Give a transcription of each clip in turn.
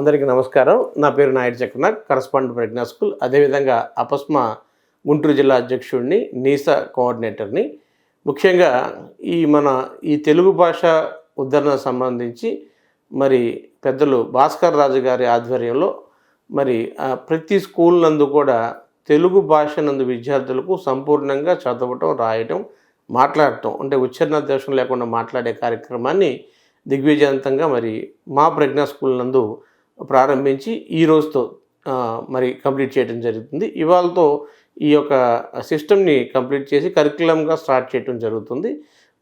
అందరికీ నమస్కారం. నా పేరు నాయుడు చక్రనాథ్ కరస్పాండెంట్ ప్రజ్ఞా స్కూల్. అదేవిధంగా అపస్మా గుంటూరు జిల్లా అధ్యక్షుడిని నీసా కోఆర్డినేటర్ని. ముఖ్యంగా ఈ మన ఈ తెలుగు భాష ఉద్ధరణ సంబంధించి మరి పెద్దలు భాస్కర్ రాజు గారి ఆధ్వర్యంలో మరి ప్రతి స్కూల్ నందు కూడా తెలుగు భాష నందు విద్యార్థులకు సంపూర్ణంగా చదవటం రాయటం మాట్లాడటం అంటే ఉచ్చారణ దోషం లేకుండా మాట్లాడే కార్యక్రమాన్ని దిగ్విజయవంతంగా మరి మా ప్రజ్ఞా స్కూల్ నందు ప్రారంభించి ఈ రోజుతో మరి కంప్లీట్ చేయడం జరుగుతుంది. ఇవాళతో ఈ యొక్క సిస్టమ్ని కంప్లీట్ చేసి కరికులంగా స్టార్ట్ చేయడం జరుగుతుంది.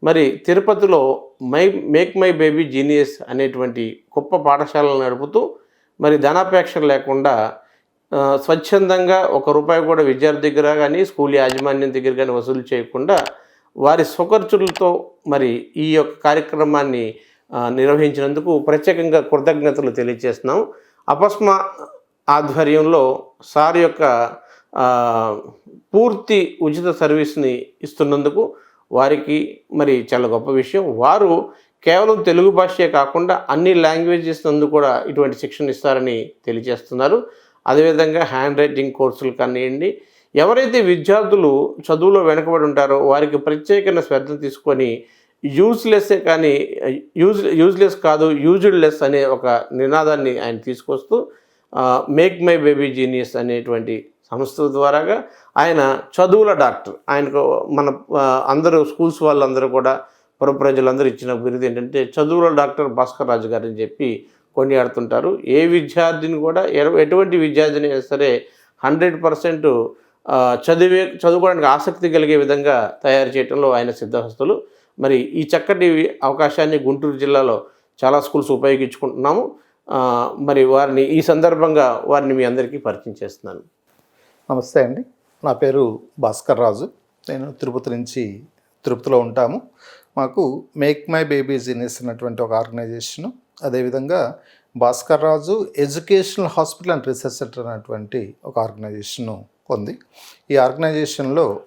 మరి తిరుపతిలో my make my baby genius అనేటువంటి గొప్ప పాఠశాలను నడుపుతూ మరి ధనాపేక్ష లేకుండా స్వచ్ఛందంగా ఒక రూపాయి కూడా విద్యార్థి దగ్గర కానీ స్కూల్ యాజమాన్యం దగ్గర కానీ వసూలు చేయకుండా వారి స్వఖర్చులతో మరి ఈ యొక్క కార్యక్రమాన్ని నిర్వహించినందుకు ప్రత్యేకంగా కృతజ్ఞతలు తెలియజేస్తున్నాం. అపస్మ ఆధ్వర్యంలో సార్ యొక్క పూర్తి ఉచిత సర్వీస్ని ఇస్తున్నందుకు వారికి మరి చాలా గొప్ప విషయం. వారు కేవలం తెలుగు భాషే కాకుండా అన్ని లాంగ్వేజెస్ నందు కూడా ఇటువంటి శిక్షణ ఇస్తారని తెలియజేస్తున్నారు. అదేవిధంగా హ్యాండ్ రైటింగ్ కోర్సులు కానివ్వండి ఎవరైతే విద్యార్థులు చదువులో వెనుకబడి ఉంటారో వారికి ప్రత్యేకమైన శ్రద్ధ తీసుకొని యూజ్లెస్సే కానీ యూజ్ యూజ్లెస్ కాదు యూజ్డ్ లెస్ అనే ఒక నినాదాన్ని ఆయన తీసుకొస్తూ మేక్ మై బేబీ జీనియస్ అనేటువంటి సంస్థ ద్వారాగా ఆయన చదువుల డాక్టర్. ఆయనకు మన అందరూ స్కూల్స్ వాళ్ళందరూ కూడా పుర ప్రజలందరూ ఇచ్చిన బిరుదు ఏంటంటే చదువుల డాక్టర్ భాస్కర్ రాజు గారు అని చెప్పి కొనియాడుతుంటారు. ఏ విద్యార్థిని కూడా ఎటువంటి విద్యార్థిని అయినా సరే హండ్రెడ్ పర్సెంట్ చదివే చదువుకోవడానికి ఆసక్తి కలిగే విధంగా తయారు చేయడంలో ఆయన సిద్ధహస్తులు. మరి ఈ చక్కటి అవకాశాన్ని గుంటూరు జిల్లాలో చాలా స్కూల్స్ ఉపయోగించుకుంటున్నాము. మరి వారిని ఈ సందర్భంగా వారిని మీ అందరికీ పరిచయం చేస్తున్నాను. నమస్తే అండి. నా పేరు భాస్కర్ రాజు. నేను తిరుపతి నుంచి తిరుపతిలో ఉంటాము. మాకు మేక్ మై బేబీ జీనియస్ అన్నటువంటి ఒక ఆర్గనైజేషను. అదేవిధంగా Bhaskar Raju educational hospital and research centre అనేటువంటి ఒక ఆర్గనైజేషను ఉంది. ఈ ఆర్గనైజేషన్లో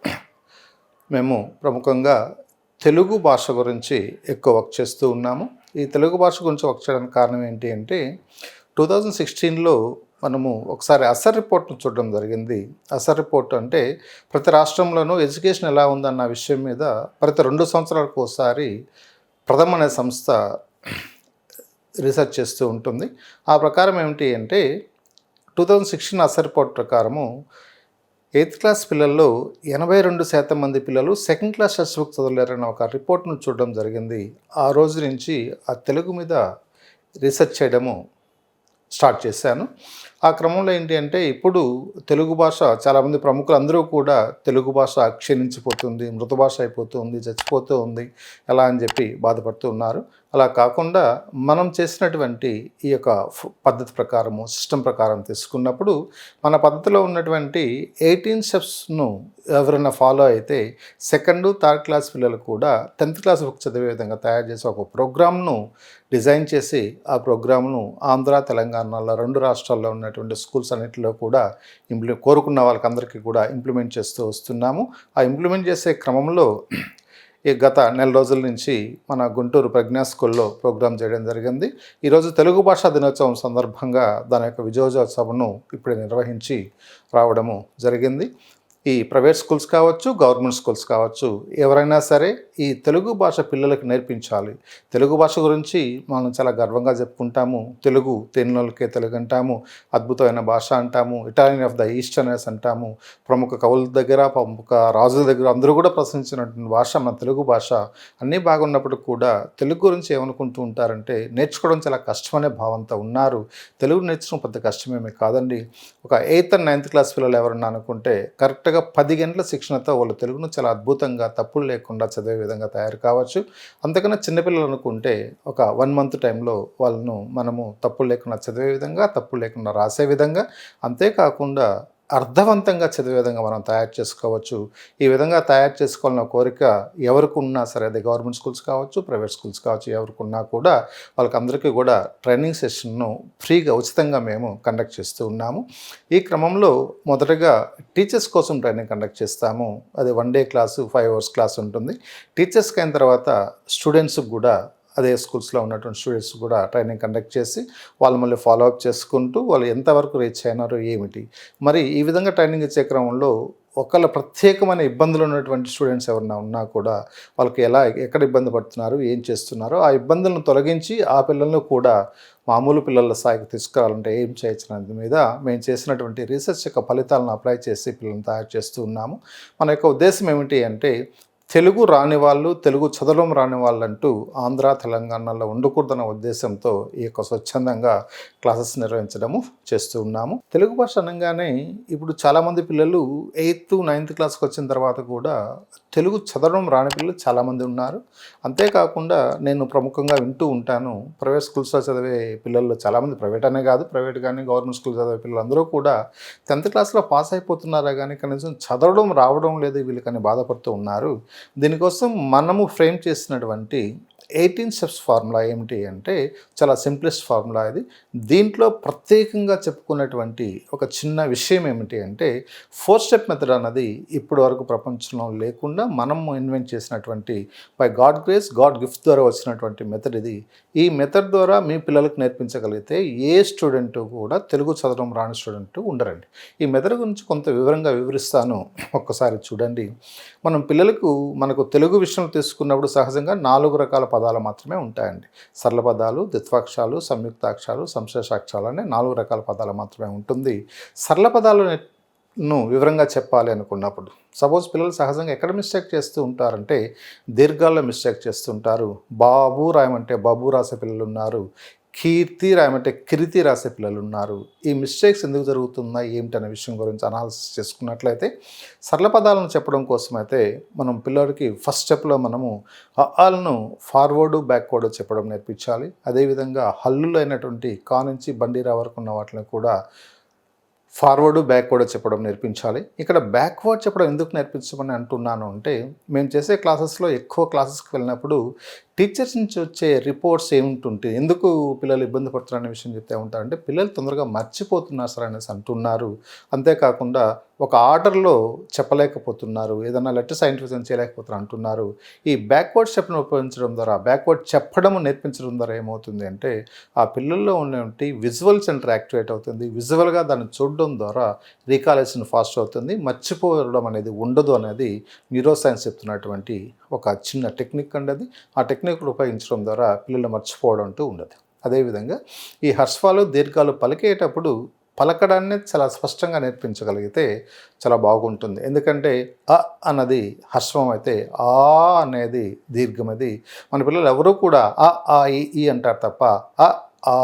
మేము ప్రముఖంగా తెలుగు భాష గురించి ఎక్కువ వర్క్ చేస్తూ ఉన్నాము. ఈ తెలుగు భాష గురించి వర్క్ చేయడానికి కారణం ఏంటి అంటే టూ థౌజండ్ సిక్స్టీన్లో మనము ఒకసారి అసర్ రిపోర్ట్ను చూడడం జరిగింది. అసర్ రిపోర్ట్ అంటే ప్రతి రాష్ట్రంలోనూ ఎడ్యుకేషన్ ఎలా ఉందన్న విషయం మీద ప్రతి రెండు సంవత్సరాలకు ఒకసారి ప్రథమ అనే సంస్థ రీసెర్చ్ చేస్తూ ఉంటుంది. ఆ ప్రకారం ఏమిటి అంటే two thousand sixteen ASER report ప్రకారము ఎయిత్ క్లాస్ పిల్లల్లో ఎనభై రెండు శాతం మంది పిల్లలు సెకండ్ క్లాస్ టెక్స్ట్ చదవలేరన్న ఒక రిపోర్ట్ను చూడడం జరిగింది. ఆ రోజు నుంచి ఆ తెలుగు మీద రీసెర్చ్ చేయడము స్టార్ట్ చేశాను. ఆ క్రమంలో ఏంటి అంటే ఇప్పుడు తెలుగు భాష చాలామంది ప్రముఖులు అందరూ కూడా తెలుగు భాష క్షీణించిపోతుంది మృత భాష అయిపోతుంది చచ్చిపోతూ ఉంది ఎలా అని చెప్పి బాధపడుతూ ఉన్నారు. అలా కాకుండా మనం చేసినటువంటి ఈ యొక్క పద్ధతి ప్రకారము సిస్టమ్ ప్రకారం తీసుకున్నప్పుడు మన పద్ధతిలో ఉన్నటువంటి ఎయిటీన్ స్టెప్స్ను ఎవరైనా ఫాలో అయితే సెకండ్ థర్డ్ క్లాస్ పిల్లలు కూడా టెన్త్ క్లాస్ బుక్ చదివే విధంగా తయారు చేసి ఒక ప్రోగ్రామ్ను డిజైన్ చేసి ఆ ప్రోగ్రామ్ను ఆంధ్ర తెలంగాణలో రెండు రాష్ట్రాల్లో ఉన్నటువంటి స్కూల్స్ అన్నింటిలో కూడా ఇంప్లి కోరుకున్న వాళ్ళకందరికీ కూడా ఇంప్లిమెంట్ చేస్తూ వస్తున్నాము. ఆ ఇంప్లిమెంట్ చేసే క్రమంలో ఈ గత నెల రోజుల నుంచి మన గుంటూరు ప్రజ్ఞా స్కూల్లో ప్రోగ్రాం చేయడం జరిగింది. ఈరోజు తెలుగు భాషా దినోత్సవం సందర్భంగా దాని యొక్క విజయోత్సవంను ఇప్పుడే నిర్వహించి రావడము జరిగింది. ఈ ప్రైవేట్ స్కూల్స్ కావచ్చు గవర్నమెంట్ స్కూల్స్ కావచ్చు ఎవరైనా సరే ఈ తెలుగు భాష పిల్లలకు నేర్పించాలి. తెలుగు భాష గురించి మనం చాలా గర్వంగా చెప్పుకుంటాము. తెలుగు తేనెలకే తెలుగు అంటాము. అద్భుతమైన భాష అంటాము. ఇటాలియన్ ఆఫ్ ద ఈస్ట్ అనేసి అంటాము. ప్రముఖ కవుల దగ్గర ప్రముఖ రాజుల దగ్గర అందరూ కూడా ప్రశ్నించినటువంటి భాష మన తెలుగు భాష. అన్నీ బాగున్నప్పటికీ కూడా తెలుగు గురించి ఏమనుకుంటూ ఉంటారంటే నేర్చుకోవడం చాలా కష్టమనే భావంతో ఉన్నారు. తెలుగు నేర్చుకోవడం పెద్ద కష్టమేమీ కాదండి. ఒక ఎయిత్ అండ్ నైన్త్ క్లాస్ పిల్లలు ఎవరన్నా అనుకుంటే కరెక్ట్గా పది గంటల శిక్షణతో వాళ్ళు తెలుగును చాలా అద్భుతంగా తప్పులు లేకుండా చదివే విధంగా తయారు కావచ్చు. అంతకన్నా చిన్నపిల్లలు అనుకుంటే ఒక వన్ మంత్ టైంలో వాళ్ళను మనము తప్పులు లేకుండా చదివే విధంగా తప్పులు లేకుండా రాసే విధంగా. అంతేకాకుండా అర్థవంతంగా చదివే విధంగా మనం తయారు చేసుకోవచ్చు. ఈ విధంగా తయారు చేసుకోవాలన్న కోరిక ఎవరికి ఉన్నా సరే అది గవర్నమెంట్ స్కూల్స్ కావచ్చు ప్రైవేట్ స్కూల్స్ కావచ్చు ఎవరికి ఉన్నా కూడా వాళ్ళకందరికీ కూడా ట్రైనింగ్ సెషన్ను ఫ్రీగా ఉచితంగా మేము కండక్ట్ చేస్తూ ఉన్నాము. ఈ క్రమంలో మొదటగా టీచర్స్ కోసం ట్రైనింగ్ కండక్ట్ చేస్తాము. అది one day class five hours class ఉంటుంది. టీచర్స్కి అయిన తర్వాత స్టూడెంట్స్కి కూడా అదే స్కూల్స్లో ఉన్నటువంటి స్టూడెంట్స్ కూడా ట్రైనింగ్ కండక్ట్ చేసి వాళ్ళు మళ్ళీ ఫాలో అప్ చేసుకుంటూ వాళ్ళు ఎంతవరకు రీచ్ అయినారో ఏమిటి. మరి ఈ విధంగా ట్రైనింగ్ ఇచ్చే క్రమంలో ఒకళ్ళ ప్రత్యేకమైన ఇబ్బందులు ఉన్నటువంటి స్టూడెంట్స్ ఎవరన్నా ఉన్నా కూడా వాళ్ళకి ఎలా ఎక్కడ ఇబ్బంది పడుతున్నారు ఏం చేస్తున్నారో ఆ ఇబ్బందులను తొలగించి ఆ పిల్లలను కూడా మామూలు పిల్లల స్థాయికి తీసుకురావాలంటే ఏం చేయొచ్చు అనేది మీద మేము చేసినటువంటి రీసెర్చ్ యొక్క ఫలితాలను అప్లై చేసి పిల్లల్ని తయారు చేస్తూ ఉన్నాము. మన యొక్క ఉద్దేశం ఏమిటి అంటే తెలుగు రాని వాళ్ళు తెలుగు చదవడం రాని వాళ్ళంటూ ఆంధ్ర తెలంగాణలో ఉండకూడదన్న ఉద్దేశంతో ఈ యొక్క స్వచ్ఛందంగా క్లాసెస్ నిర్వహించడము చేస్తూ ఉన్నాము. తెలుగు భాష అనగానే ఇప్పుడు చాలామంది పిల్లలు ఎయిత్ నైన్త్ క్లాస్కి వచ్చిన తర్వాత కూడా తెలుగు చదవడం రాని పిల్లలు చాలామంది ఉన్నారు. అంతేకాకుండా నేను ప్రముఖంగా వింటూ ఉంటాను. ప్రైవేట్ స్కూల్స్లో చదివే పిల్లల్లో చాలామంది ప్రైవేట్ అనే కాదు ప్రైవేట్ కానీ గవర్నమెంట్ స్కూల్ చదివే పిల్లలందరూ కూడా టెన్త్ క్లాస్లో పాస్ అయిపోతున్నారా కానీ కనీసం చదవడం రావడం లేదు వీళ్ళకని బాధపడుతూ ఉన్నారు. దీనికోసం మనము ఫ్రేమ్ చేసినటువంటి ఎయిటీన్ స్టెప్స్ ఫార్ములా ఏమిటి అంటే చాలా సింప్లెస్ట్ ఫార్ములా ఇది. దీంట్లో ప్రత్యేకంగా చెప్పుకున్నటువంటి ఒక చిన్న విషయం ఏమిటి అంటే ఫోర్ స్టెప్ మెథడ్ అన్నది ఇప్పటి వరకు ప్రపంచంలో లేకుండా మనం ఇన్వెంట్ చేసినటువంటి by God grace God gift ద్వారా వచ్చినటువంటి మెథడ్ ఇది. ఈ మెథడ్ ద్వారా మీ పిల్లలకు నేర్పించగలిగితే ఏ స్టూడెంట్ కూడా తెలుగు చదవడం రాని స్టూడెంట్ ఉండరండి. ఈ మెథడ్ గురించి కొంత వివరంగా వివరిస్తాను. ఒక్కసారి చూడండి. మనం పిల్లలకు మనకు తెలుగు విషయం తీసుకున్నప్పుడు సహజంగా నాలుగు రకాల పదాలు పదాలు మాత్రమే ఉంటాయండి. సరళ పదాలు ద్విత్వాక్షాలు సంయుక్తాక్షరాలు సంశ్లేషాక్షరాలు అనే నాలుగు రకాల పదాలు మాత్రమే ఉంటుంది. సరళ పదాలు ను వివరంగా చెప్పాలి అనుకున్నప్పుడు సపోజ్ పిల్లలు సహజంగా ఎక్కడ మిస్టేక్ చేస్తూ ఉంటారంటే దీర్ఘాల్లో మిస్టేక్ చేస్తుంటారు బాబు రాయమంటే బాబు రాసే పిల్లలు ఉన్నారు. కీర్తి రాయమంటే కీర్తి రాసే పిల్లలు ఉన్నారు. ఈ మిస్టేక్స్ ఎందుకు జరుగుతున్నాయి? ఏమిటనే విషయం గురించి అనాలిసిస్ చేసుకున్నట్లయితే సరళ పదాలను చెప్పడం కోసం అయితే మనం పిల్లలకి ఫస్ట్ స్టెప్లో మనము అఆలను ఫార్వర్డు బ్యాక్వర్డ్ చెప్పడం నేర్పించాలి. అదేవిధంగా హల్లులు అయినటువంటి కా నుంచి బండిరా వరకు ఉన్న వాటిని కూడా ఫార్వర్డ్ బ్యాక్వర్డ్ చెప్పడం నేర్పించాలి. ఇక్కడ బ్యాక్వర్డ్ చెప్పడం ఎందుకు నేర్పించమని అంటున్నాను అంటే మేము చేసే క్లాసెస్లో ఎక్కువ క్లాసెస్కి వెళ్ళినప్పుడు టీచర్స్ నుంచి వచ్చే రిపోర్ట్స్ ఏముంటుంటే ఎందుకు పిల్లలు ఇబ్బంది పడుతున్నారనే విషయం చెప్తే ఉంటారంటే పిల్లలు తొందరగా మర్చిపోతున్నారు సార్ అనేసి అంటున్నారు. అంతేకాకుండా ఒక ఆర్డర్లో చెప్పలేకపోతున్నారు. ఏదైనా లెటర్ సైంటిఫిక్ చేయలేకపోతున్నారు అంటున్నారు. ఈ బ్యాక్వర్డ్ స్టెప్ను ఉపయోగించడం ద్వారా బ్యాక్వర్డ్ చెప్పడం నేర్పించడం ద్వారా ఏమవుతుంది అంటే ఆ పిల్లల్లో ఉన్నటువంటి విజువల్ సెంటర్ యాక్టివేట్ అవుతుంది. విజువల్గా దాన్ని చూడడం ద్వారా రీకాలేషన్ ఫాస్ట్ అవుతుంది. మర్చిపోవడం అనేది ఉండదు అనేది న్యూరో సైన్స్ చెప్తున్నటువంటి ఒక చిన్న టెక్నిక్ అండి అది. ఆ టెక్నిక్ ఉపయోగించడం ద్వారా పిల్లలు మర్చిపోవడం అంటూ ఉండదు. అదేవిధంగా ఈ హర్స్వాలు దీర్ఘాలు పలికేటప్పుడు పలకడాన్ని చాలా స్పష్టంగా నేర్పించగలిగితే చాలా బాగుంటుంది. ఎందుకంటే అ అన్నది హర్స్వం అయితే ఆ అనేది దీర్ఘం అది మన పిల్లలు ఎవరూ కూడా అ ఆ ఈ, ఈ అంటారు తప్ప అ ఆ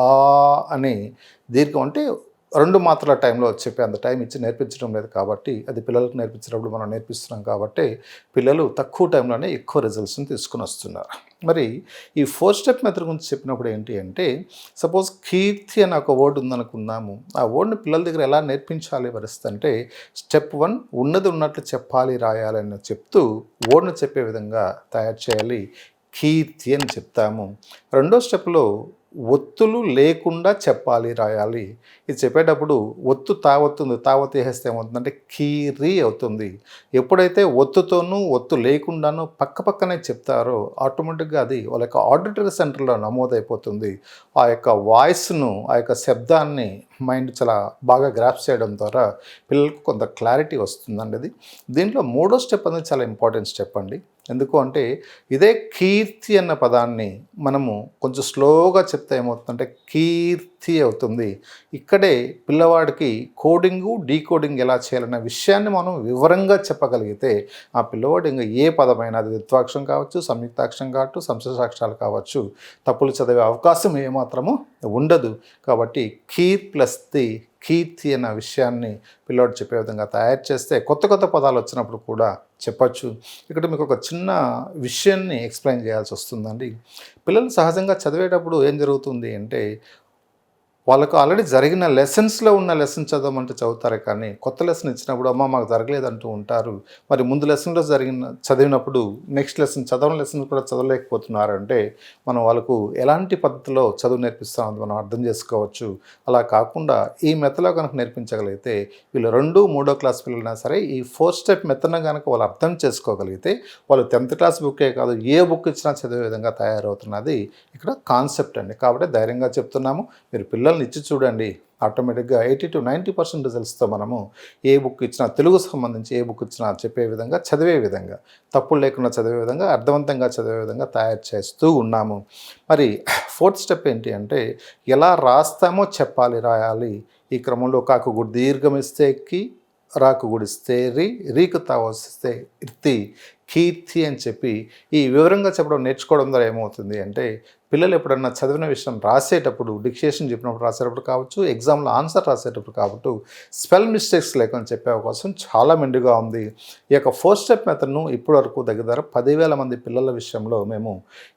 అని దీర్ఘం అంటే రెండు మాత్రల టైంలో చెప్పే అంత టైం ఇచ్చి నేర్పించడం లేదు కాబట్టి అది పిల్లలకు నేర్పించినప్పుడు మనం నేర్పిస్తున్నాం కాబట్టి పిల్లలు తక్కువ టైంలోనే ఎక్కువ రిజల్ట్స్ని తీసుకుని వస్తున్నారు. మరి ఈ ఫోర్ స్టెప్ మెథడ్ గురించి చెప్పినప్పుడు ఏంటి అంటే సపోజ్ కీర్తి అని ఒక వర్డ్ ఉందనుకుందాము. ఆ వర్డ్ని పిల్లల దగ్గర ఎలా నేర్పించాలి పరిస్థితి అంటే స్టెప్ వన్ ఉన్నది ఉన్నట్లు చెప్పాలి రాయాలి అని చెప్తూ వర్డ్ని చెప్పే విధంగా తయారు చేయాలి కీర్తి అని చెప్తాము. రెండో స్టెప్లో ఒత్తులు లేకుండా చెప్పాలి రాయాలి. ఇది చెప్పేటప్పుడు ఒత్తు తావత్తుంది తావత్ వేసేస్తే ఏమవుతుందంటే కీరి అవుతుంది. ఎప్పుడైతే ఒత్తుతోనూ ఒత్తు లేకుండానూ పక్క పక్కనే చెప్తారో ఆటోమేటిక్గా అది వాళ్ళ యొక్క ఆడిటరీ సెంటర్లో నమోదైపోతుంది. ఆ యొక్క వాయిస్ను ఆ యొక్క శబ్దాన్ని మైండ్ చాలా బాగా గ్రాప్ చేయడం ద్వారా పిల్లలకు కొంత క్లారిటీ వస్తుందండి అది. దీంట్లో మూడో స్టెప్ అనేది చాలా ఇంపార్టెంట్ స్టెప్ అండి. ఎందుకు అంటే ఇదే కీర్తి అన్న పదాన్ని మనము కొంచెం స్లోగా చేస్తే ఏమవుతుందంటే కీర్తి అవుతుంది. ఇక్కడే పిల్లవాడికి కోడింగు డీకోడింగ్ ఎలా చేయాలనే విషయాన్ని మనం వివరంగా చెప్పగలిగితే ఆ పిల్లవాడు ఇంకా ఏ పదమైనా అది ద్విత్వాక్షరం కావచ్చు సంయుక్తాక్షం కావచ్చు సంశ్లేషాక్షరాలు కావచ్చు తప్పులు చదివే అవకాశం ఏమాత్రము ఉండదు. కాబట్టి కీర్ ప్లస్ ది కీర్తి అన్న విషయాన్ని పిల్లోడు చెప్పే విధంగా తయారు చేస్తే కొత్త కొత్త పదాలు వచ్చినప్పుడు కూడా చెప్పచ్చు. ఇక్కడ మీకు ఒక చిన్న విషయాన్ని ఎక్స్ప్లెయిన్ చేయాల్సి వస్తుందండి. పిల్లలు సహజంగా చదివేటప్పుడు ఏం జరుగుతుంది అంటే వాళ్ళకు ఆల్రెడీ జరిగిన లెసన్స్లో ఉన్న లెసన్ చదవమంటే చదువుతారే కానీ కొత్త లెసన్ ఇచ్చినప్పుడు అమ్మ మాకు జరగలేదంటూ ఉంటారు. మరి ముందు లెసన్లో జరిగిన చదివినప్పుడు నెక్స్ట్ లెసన్ చదవని లెసన్ కూడా చదవలేకపోతున్నారంటే మనం వాళ్ళకు ఎలాంటి పద్ధతిలో చదువు నేర్పిస్తామో మనం అర్థం చేసుకోవచ్చు. అలా కాకుండా ఈ మెథలో కనుక నేర్పించగలిగితే వీళ్ళు రెండు మూడో క్లాస్ పిల్లలైనా సరే ఈ ఫోర్ స్టెప్ మెథడ్ను కనుక వాళ్ళు అర్థం చేసుకోగలిగితే వాళ్ళు టెన్త్ క్లాస్ బుక్కే కాదు ఏ బుక్ ఇచ్చినా చదివే విధంగా తయారవుతున్నది ఇక్కడ కాన్సెప్ట్ అండి. కాబట్టి ధైర్యంగా చెప్తున్నాము. మీరు పిల్లల్ని ఇచ్చి చూడండి. ఆటోమేటిక్గా ఎయిటీ టు నైంటీ పర్సెంట్ రిజల్ట్స్తో మనము ఏ బుక్ ఇచ్చినా తెలుగు సంబంధించి ఏ బుక్ ఇచ్చినా చెప్పే విధంగా చదివే విధంగా తప్పులు లేకుండా చదివే విధంగా అర్థవంతంగా చదివే విధంగా తయారు చేస్తూ ఉన్నాము. మరి ఫోర్త్ స్టెప్ ఏంటి అంటే ఎలా రాస్తామో చెప్పాలి రాయాలి. ఈ క్రమంలో కాకు గుడి దీర్ఘమిస్తే ఎక్కి రాకు గుడిస్తే రి రీకు తావస్తే ఇర్తి కీర్తి అని చెప్పి ఈ వివరంగా చెప్పడం నేర్చుకోవడం ద్వారా ఏమవుతుంది అంటే పిల్లలు ఎప్పుడన్నా చదివిన విషయం రాసేటప్పుడు డిక్షేషన్ చెప్పినప్పుడు రాసేటప్పుడు కావచ్చు ఎగ్జామ్లో ఆన్సర్ రాసేటప్పుడు కాబట్టి స్పెల్ మిస్టేక్స్ లేకుండా చెప్పే అవకాశం చాలా మెండుగా ఉంది. ఈ యొక్క ఫోర్ స్టెప్ మెథడ్ను ఇప్పటి వరకు దగ్గర పదివేల మంది పిల్లల విషయంలో మేము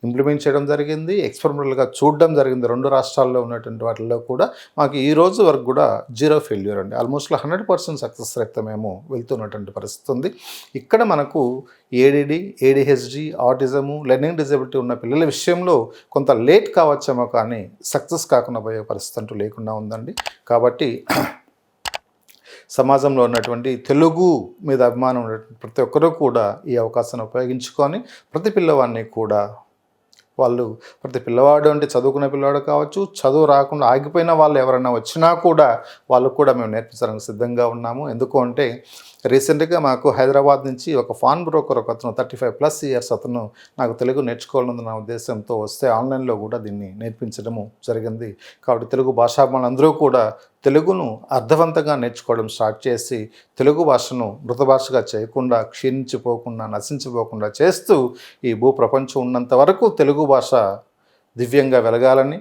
ఇంప్లిమెంట్ చేయడం జరిగింది. ఎక్స్పెరిమెంటల్గా చూడడం జరిగింది. రెండు రాష్ట్రాల్లో ఉన్నటువంటి వాటిల్లో కూడా మాకు ఈ రోజు వరకు కూడా జీరో ఫెయిల్యూర్ అండి. ఆల్మోస్ట్ హండ్రెడ్ పర్సెంట్ సక్సెస్ రేట్తో మేము వెళ్తున్నటువంటి పరిస్థితి ఉంది. ఇక్కడ మనకు ADD ADHD autism learning disability ఉన్న పిల్లల విషయంలో కొంత లేట్ కావచ్చేమో కానీ సక్సెస్ కాకుండా పోయే పరిస్థితి అంటూ లేకుండా ఉందండి. కాబట్టి సమాజంలో ఉన్నటువంటి తెలుగు మీద అభిమానం ఉన్నటువంటి ప్రతి ఒక్కరూ కూడా ఈ అవకాశాన్ని ఉపయోగించుకొని ప్రతి పిల్లవాడిని కూడా వాళ్ళు ప్రతి పిల్లవాడు అంటే చదువుకున్న పిల్లవాడు కావచ్చు చదువు రాకుండా ఆగిపోయిన వాళ్ళు ఎవరైనా వచ్చినా కూడా వాళ్ళకు కూడా మేము నేర్పించడానికి సిద్ధంగా ఉన్నాము. ఎందుకు అంటే రీసెంట్గా మాకు హైదరాబాద్ నుంచి ఒక ఫాన్ బ్రోకర్ ఒక అతను థర్టీ ఫైవ్ ప్లస్ ఇయర్స్ అతను నాకు తెలుగు నేర్చుకోవాలన్న నా ఉద్దేశంతో వస్తే ఆన్లైన్లో కూడా దీన్ని నేర్పించడము జరిగింది. కాబట్టి తెలుగు భాషాభిమానులందరూ కూడా తెలుగును అర్థవంతంగా నేర్చుకోవడం స్టార్ట్ చేసి తెలుగు భాషను మృత భాషగా చేయకుండా క్షీణించిపోకుండా నశించిపోకుండా చేస్తూ ఈ భూ ప్రపంచం ఉన్నంత వరకు తెలుగు భాష దివ్యంగా వెలగాలని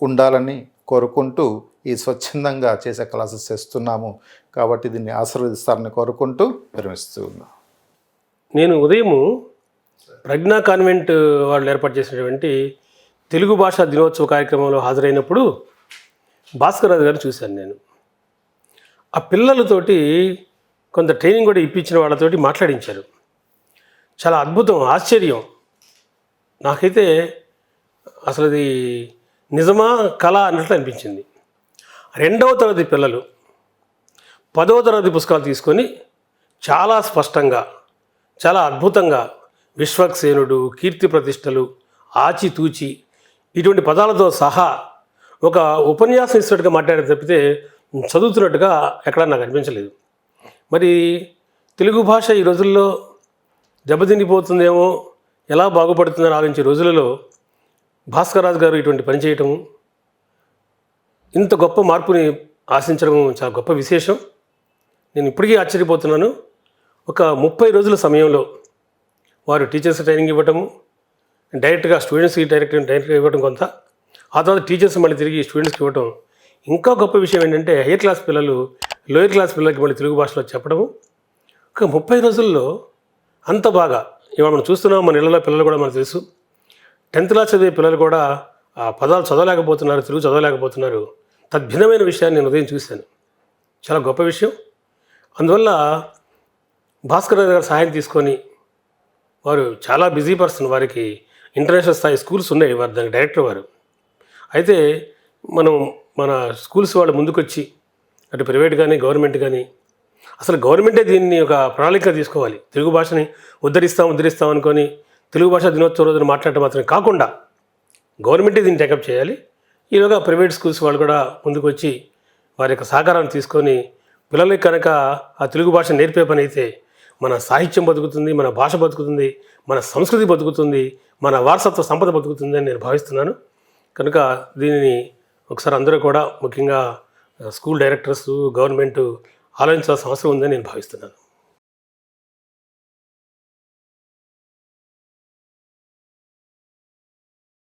ఉండాలని కోరుకుంటూ ఈ స్వచ్ఛందంగా చేసే క్లాసెస్ చేస్తున్నాము కాబట్టి దీన్ని ఆశీర్వదిస్తారని కోరుకుంటూ విరమిస్తూ ఉన్నాం. నేను ఉదయము ప్రజ్ఞా కాన్వెంట్ వాళ్ళు ఏర్పాటు చేసినటువంటి తెలుగు భాషా దినోత్సవ కార్యక్రమంలో హాజరైనప్పుడు భాస్కర్ రాజు గారిని చూశాను నేను. ఆ పిల్లలతోటి కొంత ట్రైనింగ్ కూడా ఇప్పించిన వాళ్ళతోటి మాట్లాడించారు. చాలా అద్భుతం ఆశ్చర్యం. నాకైతే అసలు అది నిజమా కళ అన్నట్లు అనిపించింది. రెండవ తరగతి పిల్లలు పదవ తరగతి పుస్తకాలు తీసుకొని చాలా స్పష్టంగా చాలా అద్భుతంగా విశ్వక్సేనుడు కీర్తి ప్రతిష్టలు ఆచితూచి ఇటువంటి పదాలతో సహా ఒక ఉపన్యాసం ఇస్తున్నట్టుగా మాట్లాడే తప్పితే చదువుతున్నట్టుగా ఎక్కడ నాకు అనిపించలేదు. మరి తెలుగు భాష ఈ రోజుల్లో దెబ్బతిండిపోతుందేమో ఎలా బాగుపడుతుందని ఆలోచించే రోజులలో భాస్కర్ రాజు గారు ఇటువంటి పని చేయటము ఇంత గొప్ప మార్పుని ఆశించడం చాలా గొప్ప విశేషం. నేను ఇప్పటికీ ఆశ్చర్యపోతున్నాను. ఒక ముప్పై రోజుల సమయంలో వారు టీచర్స్ ట్రైనింగ్ ఇవ్వటము డైరెక్ట్గా స్టూడెంట్స్కి డైరెక్ట్ డైరెక్ట్గా ఇవ్వడం కొంత ఆ తర్వాత టీచర్స్ మళ్ళీ తిరిగి స్టూడెంట్స్కి ఇవ్వటం. ఇంకా గొప్ప విషయం ఏంటంటే హైయర్ క్లాస్ పిల్లలు లోయర్ క్లాస్ పిల్లలకి మళ్ళీ తెలుగు భాషలో చెప్పడము ఒక ముప్పై రోజుల్లో అంత బాగా ఇవాళ మనం చూస్తున్నాం మన ఇళ్ళలో పిల్లలు కూడా మనకు తెలుసు. టెన్త్ క్లాస్ చదివే పిల్లలు కూడా ఆ పదాలు చదవలేకపోతున్నారు తెలుగు చదవలేకపోతున్నారు. తద్భిన్నమైన విషయాన్ని నేను ఉదయం చూశాను. చాలా గొప్ప విషయం. అందువల్ల భాస్కర్ గారి సహాయం తీసుకొని వారు చాలా బిజీ పర్సన్ వారికి ఇంటర్నేషనల్ స్థాయి స్కూల్స్ ఉన్నాయి వారు దానికి డైరెక్టర్ వారు. అయితే మనం మన స్కూల్స్ వాళ్ళు ముందుకొచ్చి అటు ప్రైవేట్ కానీ గవర్నమెంట్ కానీ అసలు గవర్నమెంటే దీన్ని ఒక ప్రణాళిక తీసుకోవాలి. తెలుగు భాషని ఉద్ధరిస్తాం ఉద్ధరిస్తాం అనుకొని తెలుగు భాష దినోత్సవం రోజున మాట్లాడటం మాత్రమే కాకుండా గవర్నమెంటే దీన్ని టేకప్ చేయాలి. ఈలోగా ప్రైవేట్ స్కూల్స్ వాళ్ళు కూడా ముందుకు వచ్చి వారి యొక్క సహకారాన్ని తీసుకొని పిల్లలకి కనుక ఆ తెలుగు భాష నేర్పే పని అయితే మన సాహిత్యం బతుకుతుంది మన భాష బతుకుతుంది మన సంస్కృతి బతుకుతుంది మన వారసత్వ సంపద బతుకుతుంది అని నేను భావిస్తున్నాను. కనుక దీనిని ఒకసారి అందరూ కూడా ముఖ్యంగా స్కూల్ డైరెక్టర్స్ గవర్నమెంట్ ఆలోచించాల్సిన అవసరం ఉందని నేను భావిస్తున్నాను.